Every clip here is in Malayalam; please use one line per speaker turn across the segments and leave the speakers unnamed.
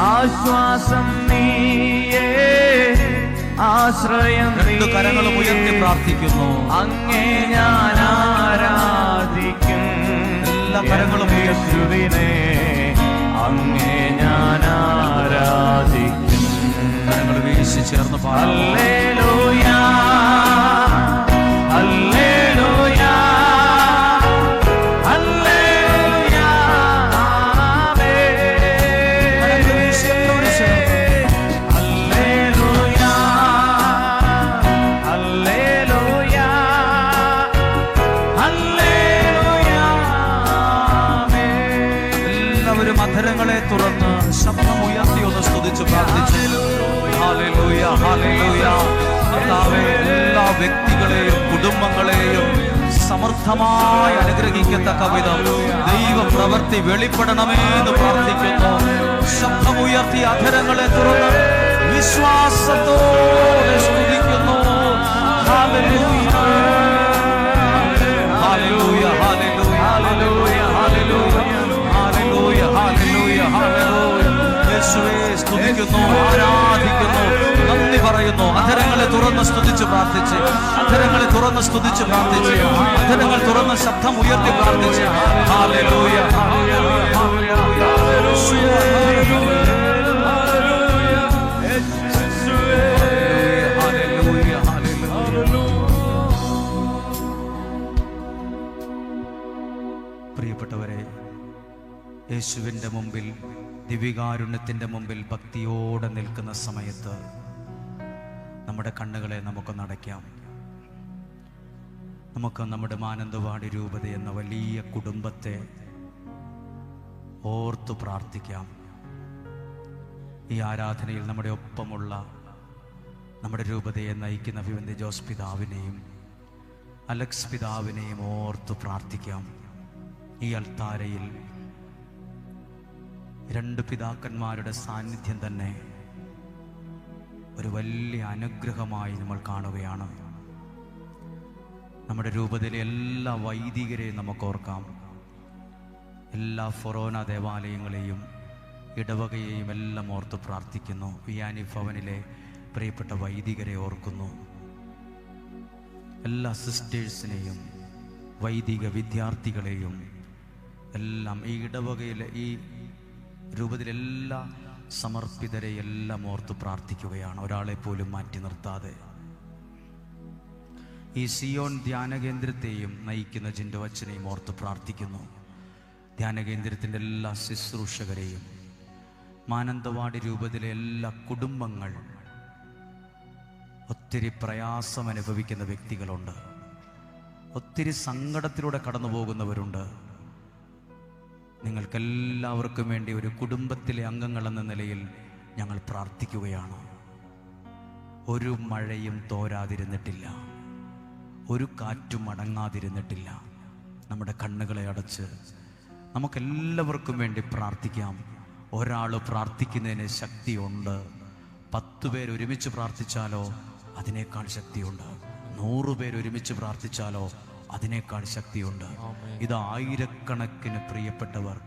ആശ്വാസം നീയേ ആശ്രയം
രണ്ട് കരങ്ങളും ഉയർത്തി പ്രാർത്ഥിക്കുന്നു.
അങ്ങേ ഞാൻ ആരാധിക്കും
എല്ലാ കരങ്ങളും.
യേശുവിനെ അങ്ങേ ഞാൻ ആരാധിക്കും.
കരങ്ങൾ വീശി ചേർന്ന് പാടാം. തുറന്ന് ശബ്ദം ഉയർത്തി ഒന്ന് സ്തുതിച്ച് പ്രാർത്ഥിച്ചു. ഹാലലൂയ എല്ലാ വ്യക്തികളെയും കുടുംബങ്ങളെയും സമർത്ഥമായി അനുഗ്രഹിക്കത്തക്ക വിധം ദൈവ പ്രവൃത്തി വെളിപ്പെടണമേ എന്ന് പ്രാർത്ഥിക്കുന്നു ശബ്ദമുയർത്തി അധരങ്ങളെ തുറന്ന് വിശ്വാസത്തോടെ സ്തുതിക്കുന്നു. ഹാലലൂയ. സ്തുതിച്ച് പ്രാർത്ഥിച്ച്. അധരങ്ങളെ തുറന്ന് സ്തുതിച്ച് പ്രാർത്ഥിച്ച്. അധരങ്ങൾ തുറന്ന് ശബ്ദം ഉയർത്തി പ്രാർത്ഥിച്ച്. പ്രിയപ്പെട്ടവരെ യേശുവിന്റെ മുമ്പിൽ ദിവികാരുണ്യത്തിന്റെ മുമ്പിൽ ഭക്തിയോടെ നിൽക്കുന്ന സമയത്ത് നമ്മുടെ കണ്ണുകളെ നമുക്കൊന്ന് അടയ്ക്കാം നമുക്ക് നമ്മുടെ മാനന്തവാടി രൂപത എന്ന വലിയ കുടുംബത്തെ ഓർത്തു പ്രാർത്ഥിക്കാം. ഈ ആരാധനയിൽ നമ്മുടെ ഒപ്പമുള്ള നമ്മുടെ രൂപതയെ നയിക്കുന്ന വിവന്തി ജോസ് പിതാവിനെയും അലക്സ് പിതാവിനെയും ഓർത്തു പ്രാർത്ഥിക്കാം. ഈ അൽത്താരയിൽ രണ്ട് പിതാക്കന്മാരുടെ സാന്നിധ്യം തന്നെ ഒരു വലിയ അനുഗ്രഹമായി നമ്മൾ കാണുകയാണ്. നമ്മുടെ രൂപത്തിലെ എല്ലാ വൈദികരെയും നമുക്ക് ഓർക്കാം. എല്ലാ ഫൊറോന ദേവാലയങ്ങളെയും ഇടവകയെയും എല്ലാം ഓർത്ത് പ്രാർത്ഥിക്കുന്നു. വിയാനി ഭവനിലെ പ്രിയപ്പെട്ട വൈദികരെ ഓർക്കുന്നു. എല്ലാ സിസ്റ്റേഴ്സിനെയും വൈദിക വിദ്യാർത്ഥികളെയും എല്ലാം ഈ ഇടവകയിലെ ഈ രൂപത്തിലെ എല്ലാ സമർപ്പിതരെ എല്ലാം ഓർത്ത് പ്രാർത്ഥിക്കുകയാണ്. ഒരാളെ പോലും മാറ്റി നിർത്താതെ. ഈ സിയോൺ ധ്യാന കേന്ദ്രത്തെയും നയിക്കുന്ന ജിൻഡോ അച്ഛനെയും ഓർത്ത് പ്രാർത്ഥിക്കുന്നു. ധ്യാന കേന്ദ്രത്തിന്റെ എല്ലാ ശുശ്രൂഷകരെയും മാനന്തവാടി രൂപത്തിലെ എല്ലാ കുടുംബങ്ങൾ ഒത്തിരി പ്രയാസം അനുഭവിക്കുന്ന വ്യക്തികളുണ്ട്. ഒത്തിരി സങ്കടത്തിലൂടെ കടന്നു പോകുന്നവരുണ്ട് നിങ്ങൾക്കെല്ലാവർക്കും വേണ്ടി ഒരു കുടുംബത്തിലെ അംഗങ്ങൾ എന്ന നിലയിൽ ഞങ്ങൾ പ്രാർത്ഥിക്കുകയാണ്. ഒരു മഴയും തോരാതിരുന്നിട്ടില്ല. ഒരു കാറ്റും അടങ്ങാതിരുന്നിട്ടില്ല. നമ്മുടെ കണ്ണുകളെ അടച്ച് നമുക്കെല്ലാവർക്കും വേണ്ടി പ്രാർത്ഥിക്കാം. ഒരാൾ പ്രാർത്ഥിക്കുന്നതിന് ശക്തിയുണ്ട്. പത്ത് പേർ ഒരുമിച്ച് പ്രാർത്ഥിച്ചാലോ അതിനേക്കാൾ ശക്തിയുണ്ട്. നൂറ് പേർ ഒരുമിച്ച് പ്രാർത്ഥിച്ചാലോ അതിനേക്കാൾ ശക്തിയുണ്ട്. ഇത് ആയിരക്കണക്കിന് പ്രിയപ്പെട്ടവർ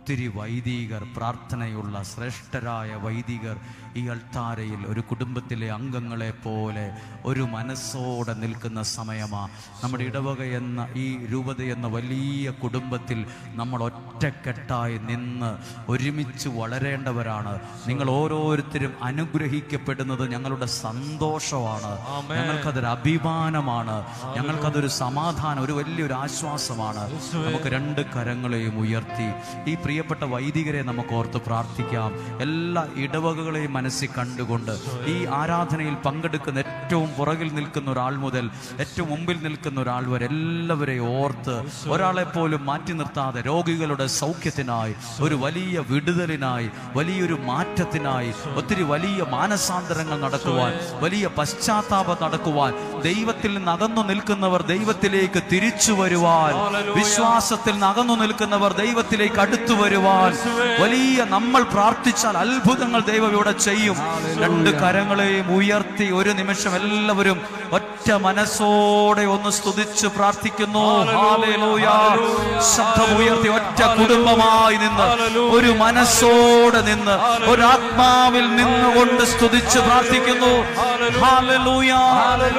ഒത്തിരി വൈദികർ പ്രാർത്ഥനയുള്ള ശ്രേഷ്ഠരായ വൈദികർ ഈ അൾത്താരയിൽ ഒരു കുടുംബത്തിലെ അംഗങ്ങളെ പോലെ ഒരു മനസ്സോടെ നിൽക്കുന്ന സമയമാ. നമ്മുടെ ഇടവക എന്ന ഈ രൂപത എന്ന വലിയ കുടുംബത്തിൽ നമ്മൾ ഒറ്റക്കെട്ടായി നിന്ന് ഒരുമിച്ച് വളരേണ്ടവരാണ്. നിങ്ങൾ ഓരോരുത്തരും അനുഗ്രഹിക്കപ്പെടുന്നത് ഞങ്ങളുടെ സന്തോഷമാണ്. ഞങ്ങൾക്കതൊരു അഭിമാനമാണ്. ഞങ്ങൾക്കതൊരു സമാധാനം ഒരു വലിയൊരു ആശ്വാസമാണ്. നമുക്ക് രണ്ട് കരങ്ങളെയും ഉയർത്തി. ഈ പ്രിയപ്പെട്ട വൈദികരെ നമുക്ക് ഓർത്ത് പ്രാർത്ഥിക്കാം. എല്ലാ ഇടവകകളെയും മനസ്സിൽ കണ്ടുകൊണ്ട് ഈ ആരാധനയിൽ പങ്കെടുക്കുന്ന ഏറ്റവും പുറകിൽ നിൽക്കുന്ന ഒരാൾ മുതൽ ഏറ്റവും മുമ്പിൽ നിൽക്കുന്ന ഒരാൾ വരെ എല്ലാവരെയും ഓർത്ത് ഒരാളെ പോലും മാറ്റി നിർത്താതെ രോഗികളുടെ സൗഖ്യത്തിനായി ഒരു വലിയ വിടുതലിനായി വലിയൊരു മാറ്റത്തിനായി ഒത്തിരി വലിയ മാനസാന്തരങ്ങൾ നടക്കുവാൻ വലിയ പശ്ചാത്താപം നടക്കുവാൻ ദൈവത്തിൽ നിന്ന് അകന്നു നിൽക്കുന്നവർ ദൈവത്തിലേക്ക് തിരിച്ചു വരുവാൻ വിശ്വാസത്തിൽ നിന്ന് അകന്നു നിൽക്കുന്നവർ ദൈവത്തിലേക്ക് അടുത്തു വരുവാൻ. വലിയ നമ്മൾ പ്രാർത്ഥിച്ചാൽ അത്ഭുതങ്ങൾ ദൈവം ഇവിടെ ചെയ്യും. രണ്ട് കരങ്ങളെയും ഉയർത്തി ഒരു നിമിഷം എല്ലാവരും ഒറ്റ മനസ്സോടെ ഒന്ന് സ്തുതിച്ച് പ്രാർത്ഥിക്കുന്നു. ശബ്ദം ഉയർത്തി ഒറ്റ കുടുംബമായി നിന്ന് ഒരു മനസ്സോടെ നിന്ന് ഒരാത്മാവിൽ നിന്നുകൊണ്ട് സ്തുതിച്ച് പ്രാർത്ഥിക്കുന്നു.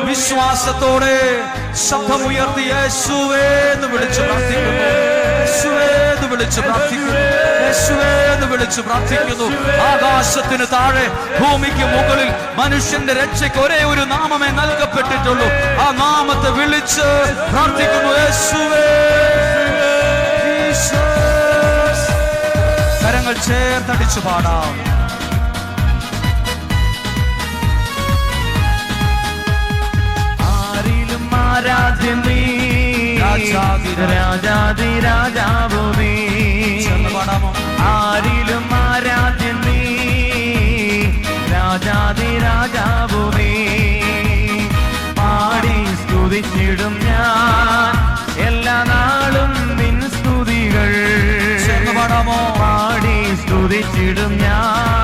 വിശ്വാസത്തോടെ ശബ്ദം ഉയർത്തി യേശുവേ എന്ന് വിളിച്ചു പ്രാർത്ഥിക്കുന്നു. എന്ന് വിളിച്ച് പ്രാർത്ഥിക്കുന്നു. എന്ന് വിളിച്ച് പ്രാർത്ഥിക്കുന്നു. ആകാശത്തിന് താഴെ ഭൂമിക്ക് മുകളിൽ മനുഷ്യന്റെ രക്ഷയ്ക്ക് ഒരേ ഒരു നാമമേ നൽകപ്പെട്ടിട്ടുള്ളൂ. ആ നാമത്തെ വിളിച്ച് പ്രാർത്ഥിക്കുന്നു. യേശുവേ. കരങ്ങൾ ചേർത്തടിച്ചു പാടാം.
ആരിലും ആരാധ്യ നീ
രാജാതി
രാജാതി രാജാവു നീ
ചേർന്ന് പാടാമോ
ആരിലും ആരാധ്യൻ നീ. രാജാതി രാജാവുമേ. പാടി സ്തുതിച്ചിടും ഞാൻ. എല്ലാ നാളും നിൻ സ്തുതികൾ. പാടി സ്തുതിച്ചിടും ഞാൻ.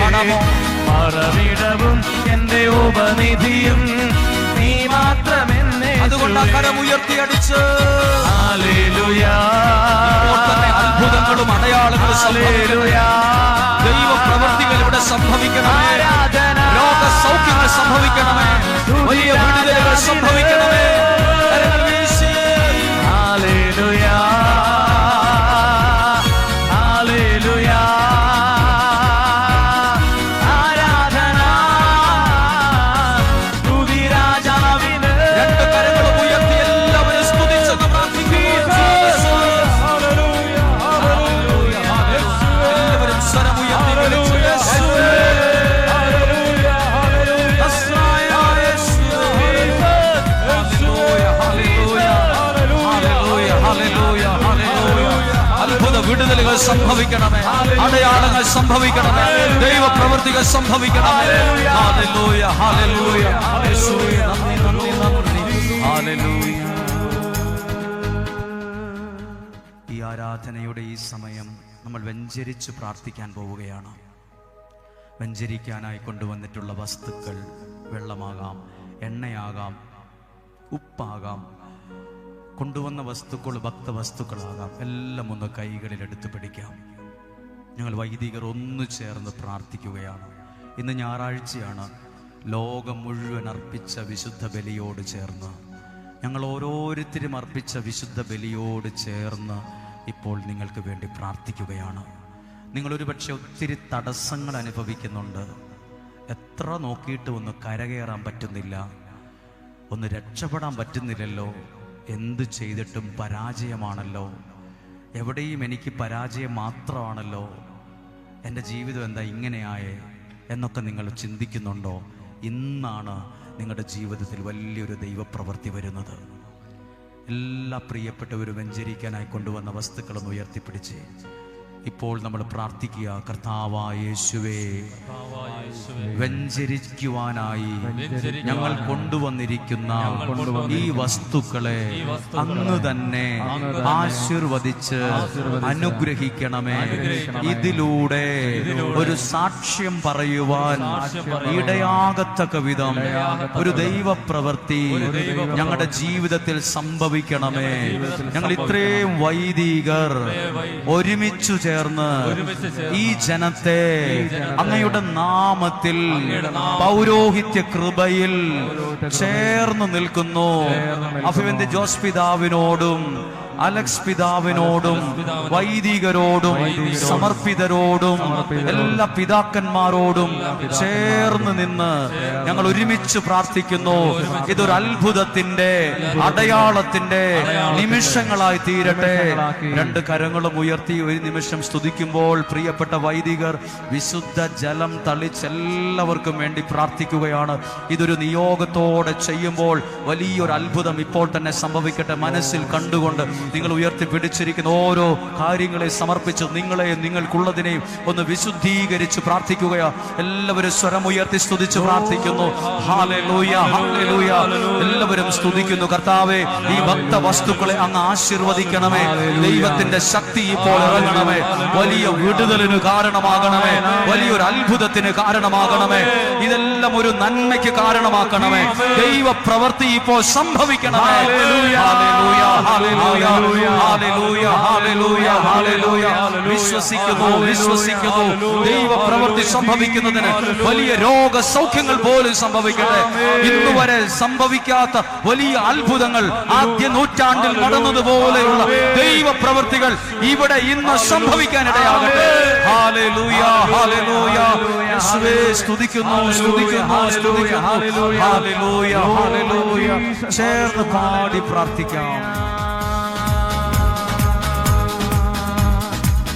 പാടാമോ?
മറവിടവും എന്റെ ഉപനിധിയും നീ മാത്രമെന്നെ
അതുകൊണ്ട് ആ കരം ഉയർത്തി അടിച്ച് ഇപ്പോൾ തന്നെ അത്ഭുതങ്ങളും അടയാളങ്ങളും. ദൈവ പ്രവൃത്തികൾ ഇവിടെ സംഭവിക്കണമേ. രോഗ സൗഖ്യങ്ങൾ സംഭവിക്കണമേ. വലിയ വിടുതലുകൾ സംഭവിക്കണമേ. സംഭവിക്കണമേ. അടയാളങ്ങൾ സംഭവിക്കണമേ. ദൈവ പ്രവൃത്തികൾ സംഭവിക്കണമേ. നന്ദി, നന്ദി, നന്ദി. ഈ ആരാധനയുടെ ഈ സമയം നമ്മൾ വെഞ്ചരിച്ച് പ്രാർത്ഥിക്കാൻ പോവുകയാണ്. വെഞ്ചരിക്കാനായി കൊണ്ടുവന്നിട്ടുള്ള വസ്തുക്കൾ വെള്ളമാകാം എണ്ണയാകാം ഉപ്പാകാം കൊണ്ടുവന്ന വസ്തുക്കൾ ഭക്തവസ്തുക്കളാകാം. എല്ലാം ഒന്ന് കൈകളിൽ എടുത്തു പിടിക്കാം. ഞങ്ങൾ വൈദികർ ഒന്നു ചേർന്ന് പ്രാർത്ഥിക്കുകയാണ്. ഇന്ന് ഞായറാഴ്ചയാണ്. ലോകം മുഴുവൻ അർപ്പിച്ച വിശുദ്ധ ബലിയോട് ചേർന്ന്. ഞങ്ങൾ ഓരോരുത്തരും അർപ്പിച്ച വിശുദ്ധ ബലിയോട് ചേർന്ന് ഇപ്പോൾ നിങ്ങൾക്ക് വേണ്ടി പ്രാർത്ഥിക്കുകയാണ്. നിങ്ങളൊരു പക്ഷെ ഒത്തിരി തടസ്സങ്ങൾ അനുഭവിക്കുന്നുണ്ട്. എത്ര നോക്കിയിട്ടും ഒന്ന് കരകയറാൻ പറ്റുന്നില്ല. ഒന്ന് രക്ഷപ്പെടാൻ പറ്റുന്നില്ലല്ലോ. എന്ത് ചെയ്തിട്ടും പരാജയമാണല്ലോ. എവിടെയും എനിക്ക് പരാജയം മാത്രമാണല്ലോ. എന്റെ ജീവിതം എന്താ ഇങ്ങനെയായേ എന്നൊക്കെ നിങ്ങൾ ചിന്തിക്കുന്നുണ്ടോ? ഇന്നാണ് നിങ്ങളുടെ ജീവിതത്തിൽ വലിയൊരു ദൈവപ്രവൃത്തി വരുന്നത്. എല്ലാ പ്രിയപ്പെട്ടവരും വെഞ്ചരിക്കാനായി കൊണ്ടുവന്ന വസ്തുക്കളൊന്ന് ഉയർത്തിപ്പിടിച്ച് ഇപ്പോൾ നമ്മൾ പ്രാർത്ഥിക്കുക കർത്താവായ യേശുവേ വെഞ്ചരിക്കുവാനായി ഞങ്ങൾ കൊണ്ടുവന്നിരിക്കുന്ന ഈ വസ്തുക്കളെ അങ്ങ് തന്നെ ആശീർവദിച്ച് അനുഗ്രഹിക്കണമേ. ഇതിലൂടെ ഒരു സാക്ഷ്യം പറയുവാൻ ഇടയാകത്തക്ക വിധം ഒരു ദൈവപ്രവൃത്തി ഞങ്ങളുടെ ജീവിതത്തിൽ സംഭവിക്കണമേ. ഞങ്ങൾ ഇത്രയും വൈദികർ ഒരുമിച്ചു ചേർന്ന് ഈ ജനത്തെ അങ്ങയുടെ നാമത്തിൽ പൗരോഹിത്യ കൃപയിൽ ചേർന്ന് നിൽക്കുന്നു. അഭിവന്ദി ജോസ് പിതാവിനോടും അലക്സ് പിതാവിനോടും വൈദികരോടും സമർപ്പിതരോടും എല്ലാ പിതാക്കന്മാരോടും ചേർന്ന് നിന്ന് ഞങ്ങൾ ഒരുമിച്ച് പ്രാർത്ഥിക്കുന്നു. ഇതൊരു അത്ഭുതത്തിന്റെ അടയാളത്തിന്റെ നിമിഷങ്ങളായി തീരട്ടെ. രണ്ട് കരങ്ങളും ഉയർത്തി ഒരു നിമിഷം സ്തുതിക്കുമ്പോൾ പ്രിയപ്പെട്ട വൈദികർ വിശുദ്ധ ജലം തളിച്ചെല്ലാവർക്കും വേണ്ടി പ്രാർത്ഥിക്കുകയാണ്. ഇതൊരു നിയോഗത്തോടെ ചെയ്യുമ്പോൾ വലിയൊരു അത്ഭുതം ഇപ്പോൾ തന്നെ സംഭവിക്കട്ടെ മനസ്സിൽ കണ്ടുകൊണ്ട്. നിങ്ങൾ ഉയർത്തി പിടിച്ചിരിക്കുന്ന ഓരോ കാര്യങ്ങളെ സമർപ്പിച്ച് നിങ്ങളെ നിങ്ങൾക്കുള്ളതിനെയും ഒന്ന് വിശുദ്ധീകരിച്ച് പ്രാർത്ഥിക്കുകയാ. എല്ലാവരും സ്വരം ഉയർത്തി സ്തുതിച്ച് പ്രാർത്ഥിക്കുന്നു. എല്ലാവരും സ്തുതിക്കുന്നു. കർത്താവെ ഈ ഭക്ത വസ്തുക്കളെ അങ്ങ് ആശീർവദിക്കണമേ. ദൈവത്തിന്റെ ശക്തി ഇപ്പോൾ ഇറങ്ങണമേ. വലിയ വിടുതലിന് കാരണമാകണമേ. വലിയൊരു അത്ഭുതത്തിന് കാരണമാകണമേ. ഇതെല്ലാം ഒരു നന്മയ്ക്ക് കാരണമാക്കണമേ. ദൈവ പ്രവൃത്തി ഇപ്പോൾ സംഭവിക്കണമേ. വിശ്വസിക്കുന്നു. വിശ്വസിക്കുന്നു. ദൈവ പ്രവൃത്തി സംഭവിക്കുന്നതിന് വലിയ രോഗസൗഖ്യങ്ങൾ പോലും സംഭവിക്കട്ടെ. ഇന്നുവരെ സംഭവിക്കാത്ത വലിയ അത്ഭുതങ്ങൾ ആദ്യ നൂറ്റാണ്ടിൽ നടന്നതുപോലെയുള്ള ദൈവ പ്രവൃത്തികൾ ഇവിടെ ഇന്ന് ഹാലൂയ യേശുവേ സ്തുതിക്കുന്നു സ്തുതിക്കുന്നു സ്തുതിക്കുന്നു. ചേർന്ന് പാടി പ്രാർത്ഥിക്കാം.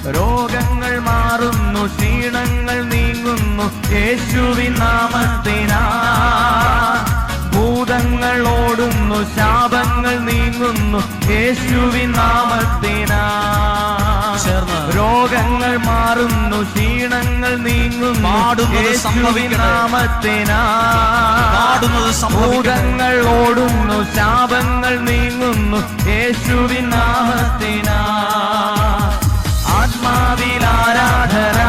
രോഗങ്ങൾ മാറുന്നു ക്ഷീണങ്ങൾ നീങ്ങുന്നു. യേശുവിൻ നാമത്തിനാ. ഭൂതങ്ങൾ ഓടുന്നു ശാപങ്ങൾ നീങ്ങുന്നു. യേശുവിൻ നാമത്തിനാ. രോഗങ്ങൾ മാറുന്നു ക്ഷീണങ്ങൾ നീങ്ങുന്നു.
പാടുന്നത്
യേശുവി
പാടുന്നത്
ഭൂതങ്ങൾ ഓടുന്നു ശാപങ്ങൾ നീങ്ങുന്നു. യേശുവിൻ നാമത്തിനാ. ആത്മാവിൽ ആരാധന?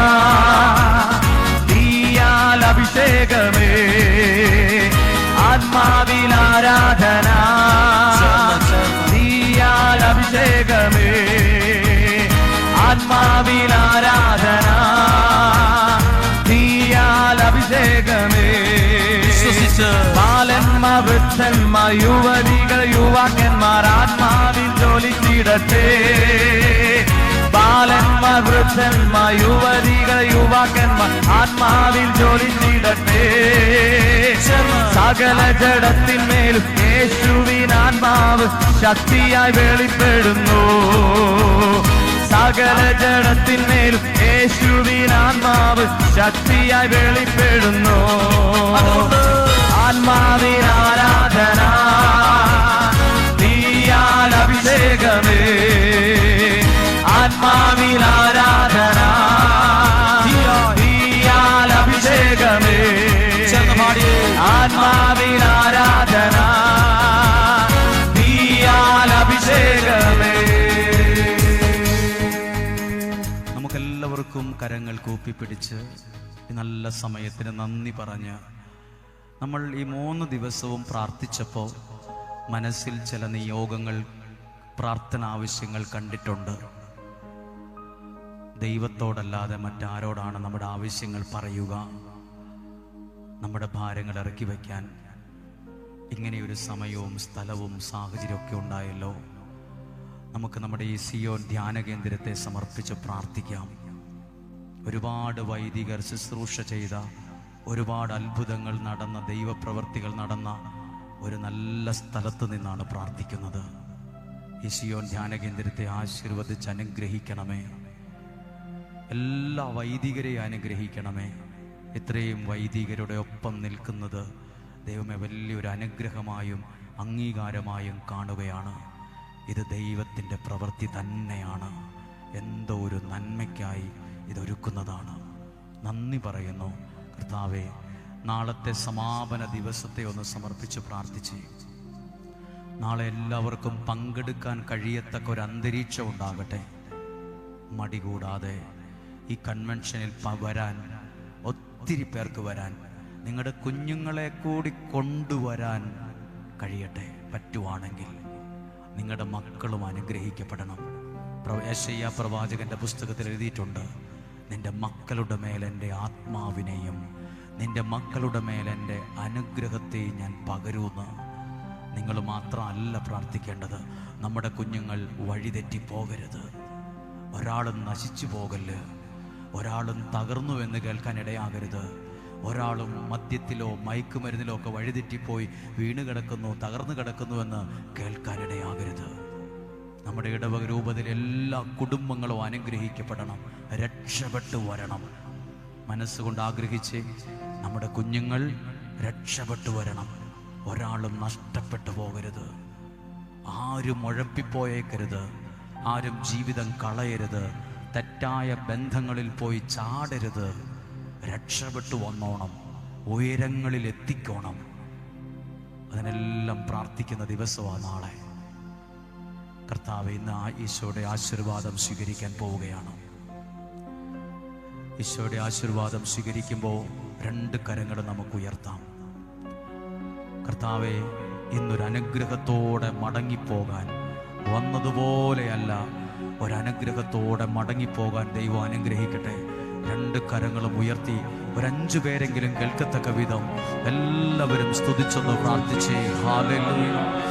തീയാൽ അഭിഷേകമേ. ആത്മാവിൽ ആരാധന? തീയാൽ അഭിഷേകമേ. ആത്മാവിൽ ആരാധന? തീയാൽ അഭിഷേകമേ. ബാലന്മ വൃദ്ധന്മ യുവതികൾ യുവാക്കന്മാർ ആത്മാവിൽ ജോലി ചെയ്യട്ടെ. ബാലന്മാർ വൃദ്ധന്മാർ യുവതികൾ യുവാക്കന്മാർ ആത്മാവിൽ ജോലി ചെയ്തട്ടേ സകല ജഡത്തിന്മേലും യേശുവിൻ ആത്മാവ് ശക്തിയായി വെളിപ്പെടുന്നു. സകല ജഡത്തിന്മേലും യേശുവിൻ ആത്മാവ് ശക്തിയായി വെളിപ്പെടുന്നു. ആത്മാവിൻ
കരങ്ങൾ കൂപ്പിപ്പിടിച്ച് നല്ല സമയത്തിന് നന്ദി പറഞ്ഞ് നമ്മൾ ഈ മൂന്ന് ദിവസവും പ്രാർത്ഥിച്ചപ്പോൾ മനസ്സിൽ ചില നിയോഗങ്ങൾ പ്രാർത്ഥന ആവശ്യങ്ങൾ കണ്ടിട്ടുണ്ട്. ദൈവത്തോടല്ലാതെ മറ്റാരോടാണ് നമ്മുടെ ആവശ്യങ്ങൾ പറയുക നമ്മുടെ ഭാരങ്ങൾ ഇറക്കി വയ്ക്കാൻ ഇങ്ങനെയൊരു സമയവും സ്ഥലവും സാഹചര്യമൊക്കെ ഉണ്ടായല്ലോ. നമുക്ക് നമ്മുടെ ഈ സിയോ ധ്യാന കേന്ദ്രത്തെ സമർപ്പിച്ച് പ്രാർത്ഥിക്കാം. ഒരുപാട് വൈദികർ ശുശ്രൂഷ ചെയ്ത ഒരുപാട് അത്ഭുതങ്ങൾ നടന്ന ദൈവപ്രവർത്തികൾ നടന്ന ഒരു നല്ല സ്ഥലത്ത് നിന്നാണ് പ്രാർത്ഥിക്കുന്നത്. ഈശിയോൻ ധ്യാന കേന്ദ്രത്തെ ആശീർവദിച്ച് അനുഗ്രഹിക്കണമേ. എല്ലാ വൈദികരെയും അനുഗ്രഹിക്കണമേ. ഇത്രയും വൈദികരുടെ ഒപ്പം നിൽക്കുന്നത് ദൈവമേ വലിയൊരു അനുഗ്രഹമായും അംഗീകാരമായും കാണുകയാണ്. ഇത് ദൈവത്തിന്റെ പ്രവൃത്തി തന്നെയാണ്. എന്തോ ഒരു നന്മയ്ക്കായി ഇതൊരുക്കുന്നതാണ്. നന്ദി പറയുന്നു. കർത്താവെ നാളത്തെ സമാപന ദിവസത്തെ ഒന്ന് സമർപ്പിച്ച് പ്രാർത്ഥിച്ച് നാളെ എല്ലാവർക്കും പങ്കെടുക്കാൻ കഴിയത്തക്ക ഒരു അന്തരീക്ഷം ഉണ്ടാകട്ടെ. മടി കൂടാതെ ഈ കൺവെൻഷനിൽ വരാൻ ഒത്തിരി പേർക്ക് വരാൻ നിങ്ങളുടെ കുഞ്ഞുങ്ങളെ കൂടി കൊണ്ടുവരാൻ കഴിയട്ടെ. പറ്റുവാണെങ്കിൽ നിങ്ങളുടെ മക്കളും അനുഗ്രഹിക്കപ്പെടണം. പ്രവേശയ്യ പ്രവാചകന്റെ പുസ്തകത്തിൽ എഴുതിയിട്ടുണ്ട് നിന്റെ മക്കളുടെ മേൽ ആത്മാവിനെയും നിന്റെ മക്കളുടെ മേൽ അനുഗ്രഹത്തെയും ഞാൻ പകരുമെന്ന് നിങ്ങൾ മാത്രമല്ല പ്രാർത്ഥിക്കേണ്ടത് നമ്മുടെ കുഞ്ഞുങ്ങൾ വഴിതെറ്റി പോകരുത്. ഒരാളും നശിച്ചു പോകല്ല്. ഒരാളും തകർന്നു എന്ന് കേൾക്കാൻ ഇടയാകരുത്. ഒരാളും മദ്യത്തിലോ മയക്കുമരുന്നിലോ ഒക്കെ വഴിതെറ്റിപ്പോയി വീണ് കിടക്കുന്നു തകർന്നു കിടക്കുന്നു എന്ന് കേൾക്കാൻ ഇടയാകരുത്. നമ്മുടെ ഇടവക രൂപത്തിൽ എല്ലാ കുടുംബങ്ങളും അനുഗ്രഹിക്കപ്പെടണം രക്ഷപ്പെട്ടു വരണം. മനസ്സുകൊണ്ട് ആഗ്രഹിച്ച് നമ്മുടെ കുഞ്ഞുങ്ങൾ രക്ഷപ്പെട്ടു വരണം. ഒരാളും നഷ്ടപ്പെട്ടു പോകരുത്. ആരും ഉഴപ്പിപ്പോയേക്കരുത് ആരും ജീവിതം കളയരുത്. തെറ്റായ ബന്ധങ്ങളിൽ പോയി ചാടരുത്. രക്ഷപ്പെട്ടു വന്നോണം. ഉയരങ്ങളിൽ എത്തിക്കോണം. അതിനെല്ലാം പ്രാർത്ഥിക്കുന്ന ദിവസമാണ് നാളെ. കർത്താവ് ഇന്ന് ആ ഈശോയുടെ ആശീർവാദം സ്വീകരിക്കാൻ പോവുകയാണ്. ഈശോയുടെ ആശീർവാദം സ്വീകരിക്കുമ്പോൾ രണ്ട് കരങ്ങൾ നമുക്ക് ഉയർത്താം. കർത്താവെ ഇന്നൊരു അനുഗ്രഹത്തോടെ മടങ്ങിപ്പോകാൻ വന്നതുപോലെയല്ല ഒരനുഗ്രഹത്തോടെ മടങ്ങിപ്പോകാൻ ദൈവം അനുഗ്രഹിക്കട്ടെ. രണ്ട് കരങ്ങളും ഉയർത്തി ഒരഞ്ചു പേരെങ്കിലും കേൾക്കത്തക്ക വിധം എല്ലാവരും സ്തുതിച്ചൊന്ന് പ്രാർത്ഥിച്ചേ. ഹാലലൂയ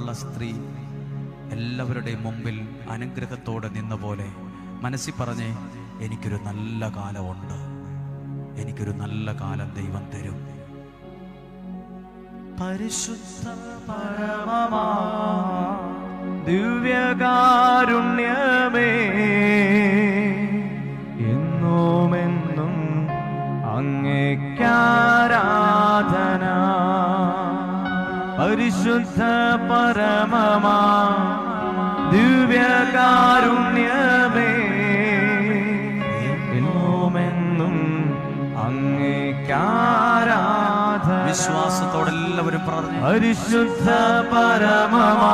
കൂനുള്ള സ്ത്രീ എല്ലാവരുടെയും മുമ്പിൽ അനുഗ്രഹത്തോടെ നിന്ന പോലെ മനസ്സിൽ പറഞ്ഞേ എനിക്കൊരു നല്ല കാലമുണ്ട്. എനിക്കൊരു നല്ല കാലം ദൈവം തരും.
പരിശുദ്ധ പരമമാ ദിവ്യകാരുണ്യമേ. പരിശുദ്ധ പരമമാ ദിവ്യകാരുണ്യമേ അങ്ങേക്കാരാധ വിശ്വാസത്തോടെല്ലാവരും
വിശ്വാസത്തോടെ എല്ലാവരും പറഞ്ഞു
പരിശുദ്ധ പരമമാ